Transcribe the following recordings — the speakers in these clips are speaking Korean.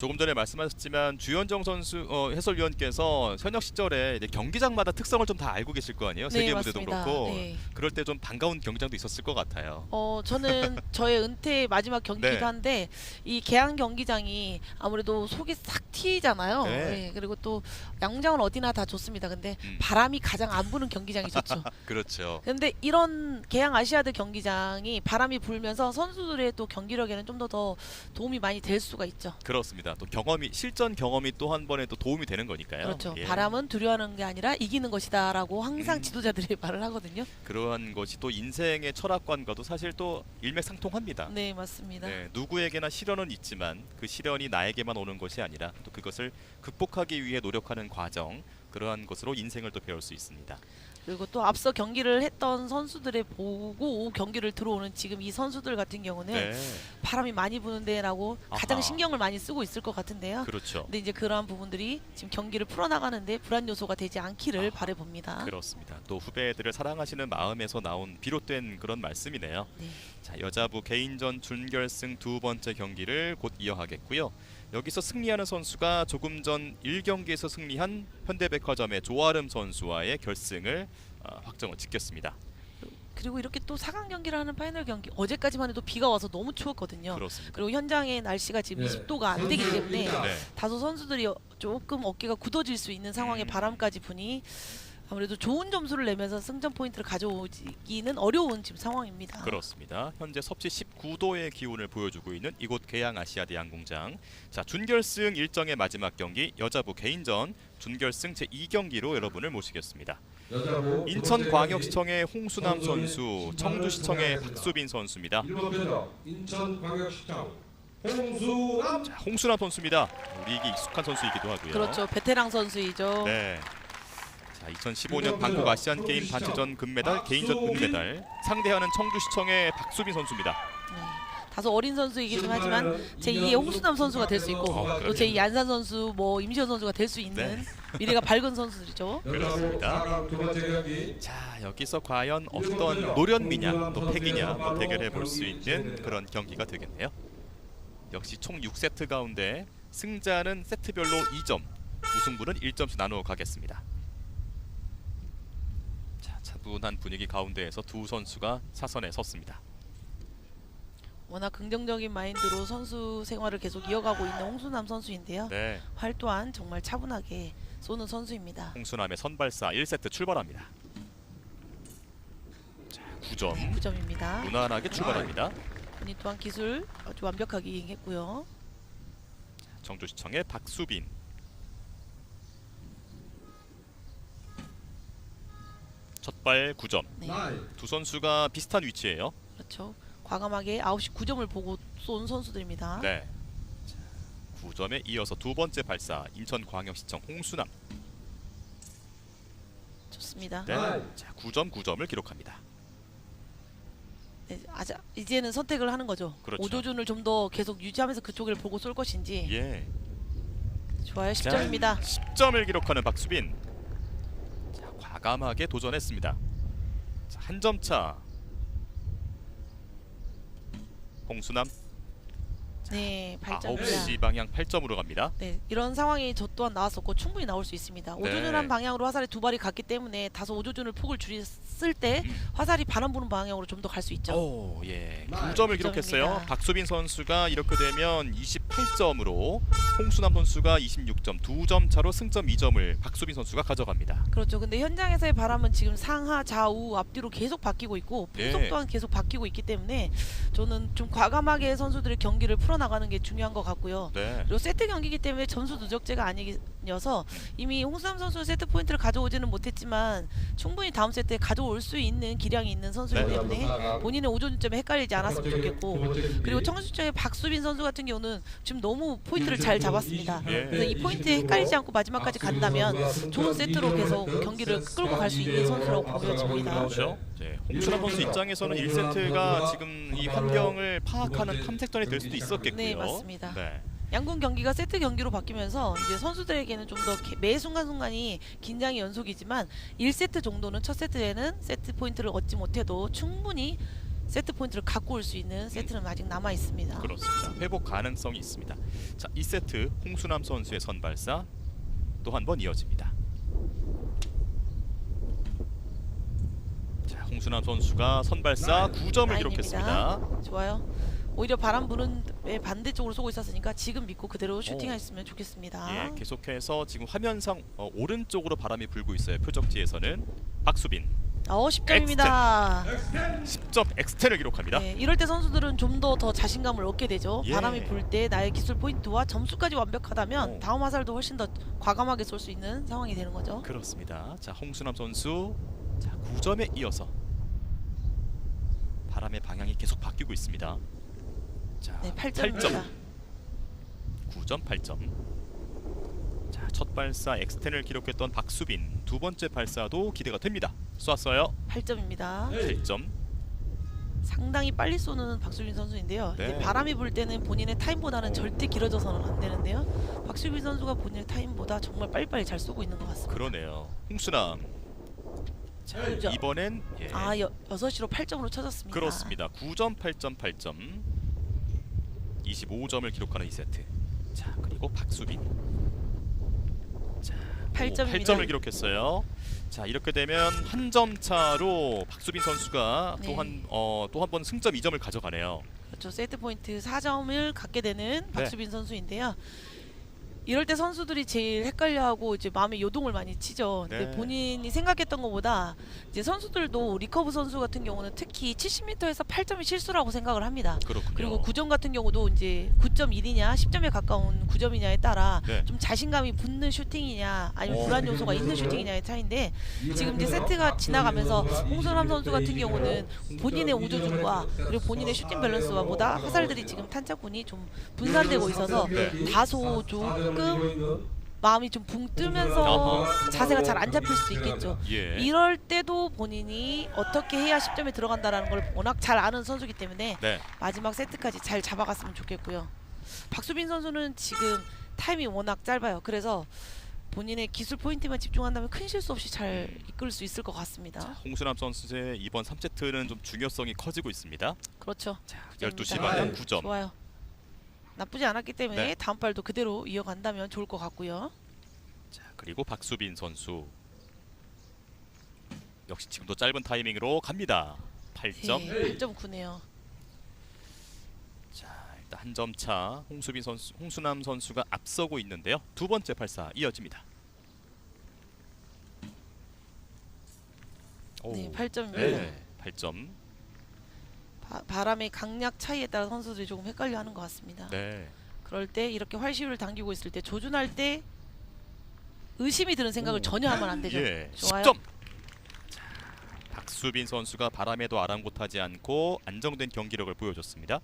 조금 전에 말씀하셨지만 주현정 선수 어, 해설위원께서 현역 시절에 경기장마다 특성을 좀 다 알고 계실 거 아니에요. 세계 무대도 맞습니다. 그렇고 네. 그럴 때 좀 반가운 경기장도 있었을 것 같아요. 어 저는 저의 은퇴 마지막 경기기도 네. 한데 이 개항 경기장이 아무래도 속이 싹 튀잖아요. 네. 네, 그리고 또 양장은 어디나 다 좋습니다. 근데 음. 바람이 가장 안 부는 경기장이 좋죠. 그렇죠. 근데 이런 개항 아시아드 경기장이 바람이 불면서 선수들의 또 경기력에는 좀 더 더 도움이 많이 될 수가 있죠. 그렇습니다. 또 경험이 실전 경험이 또 한 번에 또 도움이 되는 거니까요. 그렇죠. 예. 바람은 두려워하는 게 아니라 이기는 것이다라고 항상 음. 지도자들이 말을 하거든요. 그러한 것이 또 인생의 철학관과도 사실 또 일맥상통합니다. 네, 맞습니다. 네, 누구에게나 시련은 있지만 그 시련이 나에게만 오는 것이 아니라 또 그것을 극복하기 위해 노력하는 과정 그러한 것으로 인생을 또 배울 수 있습니다. 그리고 또 앞서 경기를 했던 선수들의 보고 경기를 들어오는 지금 이 선수들 같은 경우는 네, 바람이 많이 부는데라고 가장 아하. 신경을 많이 쓰고 있을 것 같은데요. 그렇죠. 근데 이제 그러한 부분들이 지금 경기를 풀어나가는데 불안 요소가 되지 않기를 아하. 바라봅니다. 그렇습니다. 또 후배들을 사랑하시는 마음에서 나온 비롯된 그런 말씀이네요. 네. 자, 여자부 개인전 준결승 두 번째 경기를 곧 이어가겠고요. 여기서 승리하는 선수가 조금 전 1경기에서 승리한 현대백화점의 조아름 선수와의 결승을 어, 확정을 지켰습니다. 그리고 이렇게 또 4강 경기를 하는 파이널 경기 어제까지만 해도 비가 와서 너무 추웠거든요. 그렇습니다. 그리고 현장의 날씨가 지금 네. 20도가 안 되기 때문에 네. 다소 선수들이 어- 조금 어깨가 굳어질 수 있는 상황에 음. 바람까지 부니 아무래도 좋은 점수를 내면서 승점 포인트를 가져오기는 어려운 지금 상황입니다. 그렇습니다. 현재 섭씨 19도의 기온을 보여주고 있는 이곳 계양 아시아드 양궁장. 자, 준결승 일정의 마지막 경기 여자부 개인전 준결승 제 2경기로 여러분을 모시겠습니다. 여자부 인천광역시청의 홍수남 선수, 청주시청의 박수빈 선수입니다. 1번 변경 인천광역시청 홍수남 자, 홍수남 선수입니다. 우리에게 익숙한 선수이기도 하고요. 그렇죠. 베테랑 선수이죠. 네. 자, 2015년 방콕 아시안 게임 단체전 금메달, 개인전 은메달. 상대하는 청주시청의 박수빈 선수입니다. 네. 다소 어린 선수이기는 하지만 제2의 홍수남 선수가 될 수 있고 어, 또 그러네요. 제2 안산 선수, 뭐 임시현 선수가 될 수 있는 네. 미래가 밝은 선수들이죠. 그렇습니다. 4강 두 번째 경기 자, 여기서 과연 어떤 노련미냐, 또 패기냐 뭐 대결해 볼 수 있는 그런 경기가 되겠네요. 역시 총 6세트 가운데 승자는 세트별로 2점, 우승부는 1점씩 나누어 가겠습니다. 자, 차분한 분위기 가운데에서 두 선수가 사선에 섰습니다. 워낙 긍정적인 마인드로 선수 생활을 계속 이어가고 있는 홍수남 선수인데요. 네, 활 또한 정말 차분하게 쏘는 선수입니다. 홍수남의 선발사 1세트 출발합니다. 자, 9점. 9점입니다. 무난하게 출발합니다. 본인 또한 기술 아주 완벽하게 이행했고요. 청주시청의 박수빈. 첫발 9점. 네. 두 선수가 비슷한 위치예요. 그렇죠. 과감하게 9시 9점을 보고 쏜 선수들입니다. 네. 자, 9점에 이어서 두 번째 발사 인천광역시청 홍수남. 좋습니다. 네. 자, 9점 9점을 기록합니다. 네, 아자, 이제는 선택을 하는 거죠. 그렇죠. 오조준을 좀 더 계속 유지하면서 그쪽을 보고 쏠 것인지. 예. 좋아요. 자, 10점입니다. 10점을 기록하는 박수빈. 자, 과감하게 도전했습니다. 자, 한점 차. 홍수남 네, 8점입니다. 9시 방향 8점으로 갑니다. 네, 이런 상황이 저 또한 나왔었고 충분히 나올 수 있습니다. 네. 오조준한 방향으로 화살이 두 발이 갔기 때문에 다소 오조준을 폭을 줄였을 때 음. 화살이 바람 부는 방향으로 좀 더 갈 수 있죠. 오, 예. 나이. 9점을 기록했어요. 박수빈 선수가 이렇게 되면 28점으로 홍수남 선수가 26점, 두점 차로 승점 2점을 박수빈 선수가 가져갑니다. 그렇죠. 근데 현장에서의 바람은 지금 상하, 좌우, 앞뒤로 계속 바뀌고 있고 네. 풍속 또한 계속 바뀌고 있기 때문에 저는 좀 과감하게 선수들의 경기를 풀어 나가는 게 중요한 것 같고요. 네. 그리고 세트 경기이기 때문에 점수 누적제가 아니 어서 이미 홍수남 선수 세트 포인트를 가져오지는 못했지만 충분히 다음 세트에 가져올 수 있는 기량이 있는 선수이기 네. 때문에 본인의 오존점에 헷갈리지 않았으면 좋겠고 그리고 청주시청의 박수빈 선수 같은 경우는 지금 너무 포인트를 잘 잡았습니다. 예. 그래서 이 포인트에 헷갈리지 않고 마지막까지 간다면 좋은 세트로 계속 경기를 끌고 갈 수 있는 선수라고 보여집니다. 그렇죠. 네. 홍수남 선수 입장에서는 1세트가 지금 이 환경을 파악하는 탐색전이 될 수도 있었겠고요. 네, 맞습니다. 네. 양궁 경기가 세트 경기로 바뀌면서 이제 선수들에게는 좀 더 매 순간순간이 긴장의 연속이지만 1세트 정도는 첫 세트에는 세트 포인트를 얻지 못해도 충분히 세트 포인트를 갖고 올 수 있는 세트는 아직 남아 있습니다. 그렇습니다. 회복 가능성이 있습니다. 자, 2세트 홍수남 선수의 선발사 또 한 번 이어집니다. 자, 홍수남 선수가 선발사 9점을 라인입니다. 기록했습니다. 좋아요. 오히려 바람 부는 의 반대쪽으로 쏘고 있었으니까 지금 믿고 그대로 슈팅했으면 좋겠습니다. 예, 계속해서 지금 화면상 어, 오른쪽으로 바람이 불고 있어요. 표적지에서는 박수빈 어, 10점입니다. 10점 엑스텐을 기록합니다. 네, 이럴 때 선수들은 좀 더 더 자신감을 얻게 되죠. 예. 바람이 불 때 나의 기술 포인트와 점수까지 완벽하다면 어. 다음 화살도 훨씬 더 과감하게 쏠 수 있는 상황이 되는 거죠. 그렇습니다. 자, 홍수남 선수 자, 9점에 이어서 바람의 방향이 계속 바뀌고 있습니다. 자, 네, 8점입니다. 9점 8점. 자, 첫 발사 엑스텐을 기록했던 박수빈 두 번째 발사도 기대가 됩니다. 쐈어요. 8점입니다. 8점. 상당히 빨리 쏘는 박수빈 선수인데요. 네. 이제 바람이 불 때는 본인의 타임보다는 절대 길어져서는 안 되는데요. 박수빈 선수가 본인의 타임보다 정말 빨리빨리 잘 쏘고 있는 것 같습니다. 그러네요. 홍수남. 자. 이번엔 예. 아, 여, 6시로 8점으로 쳐졌습니다. 그렇습니다. 9점 8점 8점. 25점을 기록하는 이 세트. 자, 그리고 박수빈. 자, 8점입니다. 8점을 기록했어요. 자, 이렇게 되면 한 점 차로 박수빈 선수가 네. 또한 어, 또 한 번 승점 2점을 가져가네요. 그렇죠. 세트 포인트 4점을 갖게 되는 네. 박수빈 선수인데요. 이럴 때 선수들이 제일 헷갈려하고 이제 마음에 요동을 많이 치죠. 근데 네. 본인이 생각했던 것보다 이제 선수들도 리커브 선수 같은 경우는 특히 70m에서 8점이 실수라고 생각을 합니다. 그렇군요. 그리고 9점 같은 경우도 이제 9.1이냐 10점에 가까운 9점이냐에 따라 네. 좀 자신감이 붙는 슈팅이냐 아니면 어. 불안 요소가 있는 슈팅이냐의 차이인데 지금 이제 세트가 지나가면서 홍선람 선수 같은 경우는 본인의 우조준과 그리고 본인의 슈팅 밸런스와 보다 화살들이 지금 탄착군이 좀 분산되고 있어서 네. 다소 조금 마음이 좀 붕 뜨면서 어허. 자세가 잘 안 잡힐 수도 있겠죠. 예. 이럴 때도 본인이 어떻게 해야 10점에 들어간다라는 걸 워낙 잘 아는 선수기 때문에 네. 마지막 세트까지 잘 잡아갔으면 좋겠고요. 박수빈 선수는 지금 타임이 워낙 짧아요. 그래서 본인의 기술 포인트만 집중한다면 큰 실수 없이 잘 이끌 수 있을 것 같습니다. 홍수남 선수의 이번 3세트는 좀 중요성이 커지고 있습니다. 그렇죠. 자, 구점입니다. 12시 방향 9점. 좋아요. 나쁘지 않았기 때문에 네. 다음 발도 그대로 이어간다면 좋을 것 같고요. 자, 그리고 박수빈 선수. 역시 지금도 짧은 타이밍으로 갑니다. 8점. 네, 8.9네요. 자, 일단 한 점 차 홍수빈 선수, 홍수남 선수가 앞서고 있는데요. 두 번째 발사 이어집니다. 오, 네, 8점입니다. 네, 8점. 바, 바람의 강약 차이에 따라 선수들이 조금 헷갈려하는 것 같습니다. 네. 그럴 때 이렇게 활시위를 당기고 있을 때 조준할 때 의심이 드는 생각을 전혀 하면 안 되죠. 예, 좋아요. 10점. 자, 박수빈 선수가 바람에도 아랑곳하지 않고 안정된 경기력을 보여줬습니다.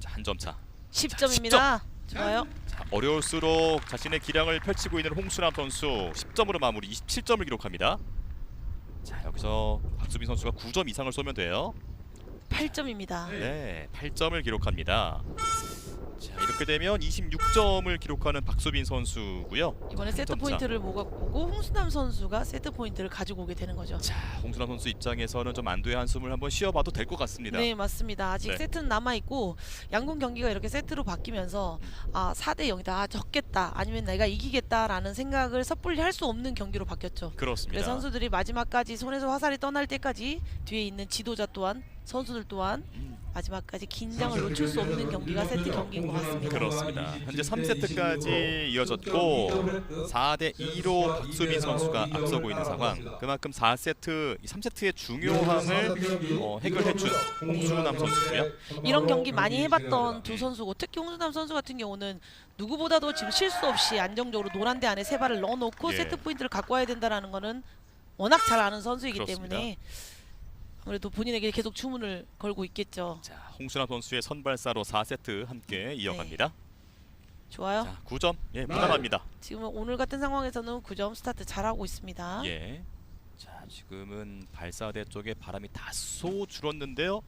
자, 한 점 차. 10점입니다. 좋아요. 자, 어려울수록 자신의 기량을 펼치고 있는 홍수남 선수 10점으로 마무리 27점을 기록합니다. 자, 여기서 박수빈 선수가 9점 이상을 쏘면 돼요. 8점입니다. 네, 8점을 기록합니다. 자, 이렇게 되면 26점을 기록하는 박수빈 선수고요. 이번에 세트 점 차. 포인트를 모아보고 홍수남 선수가 세트 포인트를 가지고 오게 되는 거죠. 자, 홍수남 선수 입장에서는 좀 안도의 한숨을 한번 쉬어봐도 될 것 같습니다. 네 맞습니다. 아직 네. 세트는 남아 있고 양궁 경기가 이렇게 세트로 바뀌면서 아 4대 0이다, 아, 졌겠다, 아니면 내가 이기겠다라는 생각을 섣불리 할 수 없는 경기로 바뀌었죠. 그렇습니다. 그래서 선수들이 마지막까지 손에서 화살이 떠날 때까지 뒤에 있는 지도자 또한 선수들 또한 음, 마지막까지 긴장을 놓칠 수 없는 경기가 세트 경기인 것 같습니다. 그렇습니다. 현재 3세트까지 이어졌고 4대 2로 박수빈 선수가 앞서고 있는 상황. 그만큼 4세트, 3세트의 중요함을 어, 해결해준 홍수남 선수고요. 이런 경기 많이 해봤던 두 선수고 특히 홍수남 선수 같은 경우는 누구보다도 지금 실수 없이 안정적으로 노란대 안에 세 발을 넣어놓고 예. 세트 포인트를 갖고 와야 된다는 거는 워낙 잘 아는 선수이기 그렇습니다. 때문에 아무래도 본인에게 계속 주문을 걸고 있겠죠. 자, 홍수남 선수의 선발사로 4세트 함께 이어갑니다. 좋아요. 자, 9점. 예, 무난합니다. 지금 오늘 같은 상황에서는 9점 스타트 잘하고 있습니다. 예. 자, 지금은 발사대 쪽에 바람이 다소 줄었는데요.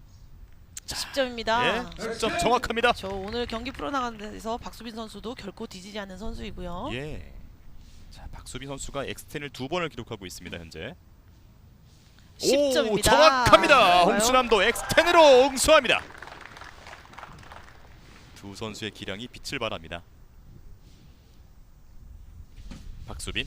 자, 10점입니다. 예, 10점 정확합니다. 저 오늘 경기 풀어나가는 데서 박수빈 선수도 결코 뒤지지 않는 선수이고요. 예. 자, 박수빈 선수가 엑스텐을 두 번을 기록하고 있습니다, 현재. 10점입니다. 오, 정확합니다. 좋아요. 홍수남도 X10으로 응수합니다. 두 선수의 기량이 빛을 발합니다. 박수빈.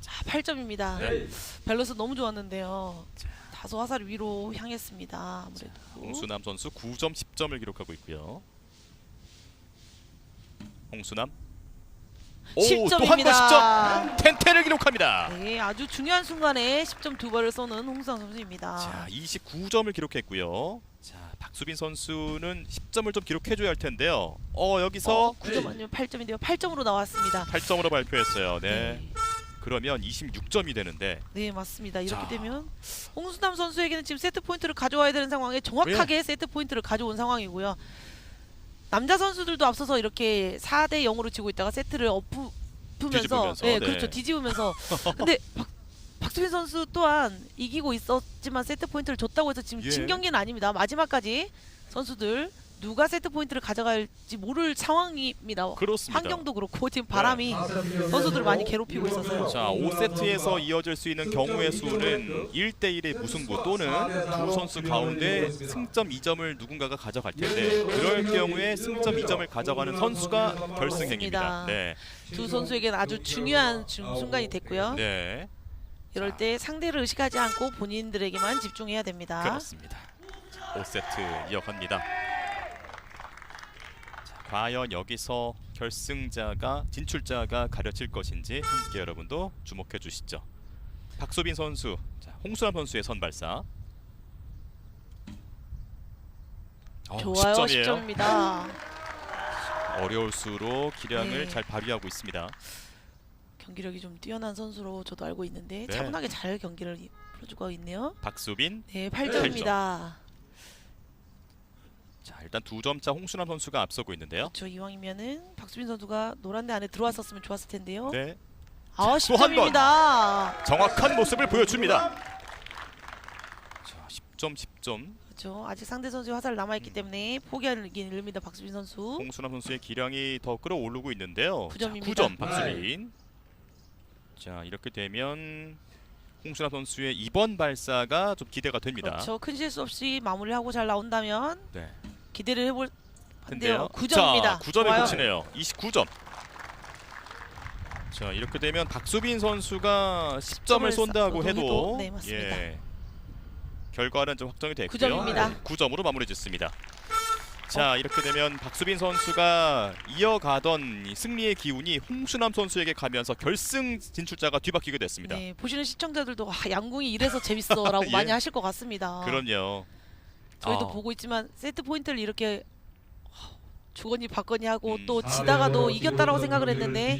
자, 8점입니다. 네. 밸런스 너무 좋았는데요. 다소 화살 위로 향했습니다. 아무래도. 홍수남 선수 9점 10점을 기록하고 있고요. 홍수남. 오, 10점입니다. 또한번 10점. 텐텐을 기록합니다. 네, 아주 중요한 순간에 10점 두 발을 쏘는 홍수남 선수입니다. 자, 29점을 기록했고요. 자, 박수빈 선수는 10점을 좀 기록해 줘야 할 텐데요. 어, 여기서 어, 9점 아니면 8점인데요. 8점으로 나왔습니다. 8점으로 발표했어요. 네. 네. 그러면 26점이 되는데 네, 맞습니다. 이렇게 자. 되면 홍수남 선수에게는 지금 세트 포인트를 가져와야 되는 상황에 정확하게 네. 세트 포인트를 가져온 상황이고요. 남자 선수들도 앞서서 이렇게 4대 0으로 지고 있다가 세트를 엎으면서 뒤집으면서, 네, 네. 그렇죠. 뒤집으면서 근데 박, 박수빈 선수 또한 이기고 있었지만 세트 포인트를 줬다고 해서 지금 예. 진 경기는 아닙니다. 마지막까지 선수들 누가 세트 포인트를 가져갈지 모를 상황입니다. 그렇습니다. 환경도 그렇고 지금 네. 바람이 선수들을 많이 괴롭히고 있어서요. 자, 5세트에서 이어질 수 있는 경우의 수는 1대1의 무승부 또는 두 선수 가운데 승점 2점을 누군가가 가져갈 텐데 그럴 경우에 승점 2점을 가져가는 선수가 결승행입니다. 네. 두 선수에게는 아주 중요한 중- 순간이 됐고요. 네. 이럴 때 상대를 의식하지 않고 본인들에게만 집중해야 됩니다. 그렇습니다. 5세트 이어갑니다. 자, 과연 여기서 결승자가 진출자가 가려질 것인지 함께 여러분도 주목해 주시죠. 박소빈 선수, 자, 홍수남 선수의 선발사. 어, 좋아요, 10점이에요. 10점입니다. 어려울수록 기량을 네. 잘 발휘하고 있습니다. 경기력이 좀 뛰어난 선수로 저도 알고 있는데 네. 차분하게 잘 경기를 이- 풀어주고 있네요. 박수빈. 네, 8점입니다. 자, 일단 두 점차 홍수남 선수가 앞서고 있는데요. 저 이왕이면은 박수빈 선수가 노란대 안에 들어왔었으면 좋았을 텐데요. 네. 아, 또한 번. 10점입니다. 정확한 모습을 보여줍니다. 자, 10점 10점. 그렇죠. 아직 상대 선수의 화살 남아 있기 때문에 포기하긴 일릅니다. 박수빈 선수. 홍수남 선수의 기량이 더 끌어오르고 있는데요. 구 점입니다. 9점 박수빈. 자 이렇게 되면 홍수남 선수의 이번 발사가 좀 기대가 됩니다. 그렇죠. 큰 실수 없이 마무리하고 잘 나온다면 네. 기대를 해볼 텐데요. 텐데요. 9점입니다. 자, 9점에 좋아요. 그치네요. 29점. 자 이렇게 되면 박수빈 선수가 10점을 10점을 쏜다고 해도, 네. 예, 결과는 좀 확정이 됐고요. 9점입니다. 9점으로 마무리 짓습니다. 자 이렇게 되면 박수빈 선수가 이어가던 이 승리의 기운이 홍수남 선수에게 가면서 결승 진출자가 뒤바뀌게 됐습니다. 네, 보시는 시청자들도 아, 양궁이 이래서 재밌어라고 예. 많이 하실 것 같습니다. 그럼요. 저희도 아. 보고 있지만 세트 포인트를 이렇게 주거니 받거니 하고 음. 또 지다가도 이겼다라고 생각을 했는데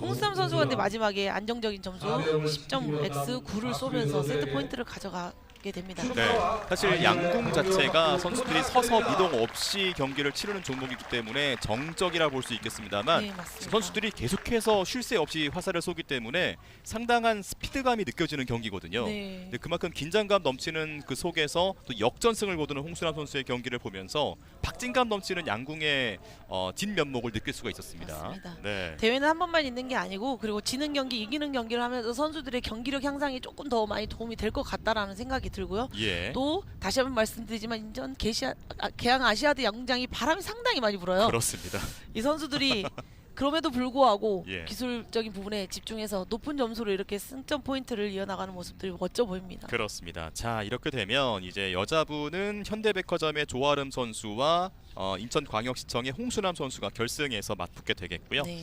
홍수남 선수가 근데 마지막에 안정적인 점수 10점 X 9를 쏘면서 세트 포인트를 가져가 게 됩니다. 네, 사실 양궁 자체가 선수들이 서서 미동 없이 경기를 치르는 종목이기 때문에 정적이라 볼 수 있겠습니다만 네, 맞습니다. 선수들이 계속해서 쉴 새 없이 화살을 쏘기 때문에 상당한 스피드감이 느껴지는 경기거든요. 네. 근데 그만큼 긴장감 넘치는 그 속에서 또 역전승을 거두는 홍수남 선수의 경기를 보면서 박진감 넘치는 양궁의 어, 진면목을 느낄 수가 있었습니다. 맞습니다. 네. 대회는 한 번만 있는 게 아니고 그리고 지는 경기 이기는 경기를 하면서 선수들의 경기력 향상이 조금 더 많이 도움이 될 것 같다라는 생각이 들고요. 예. 또 다시 한번 말씀드리지만 인천 개시아, 아, 개항 아시아드 양궁장이 바람이 상당히 많이 불어요. 그렇습니다. 이 선수들이 그럼에도 불구하고 예. 기술적인 부분에 집중해서 높은 점수로 이렇게 승점 포인트를 이어나가는 모습들이 멋져 보입니다. 그렇습니다. 자 이렇게 되면 이제 여자부는 현대백화점의 조아름 선수와 어, 인천광역시청의 홍수남 선수가 결승에서 맞붙게 되겠고요. 네.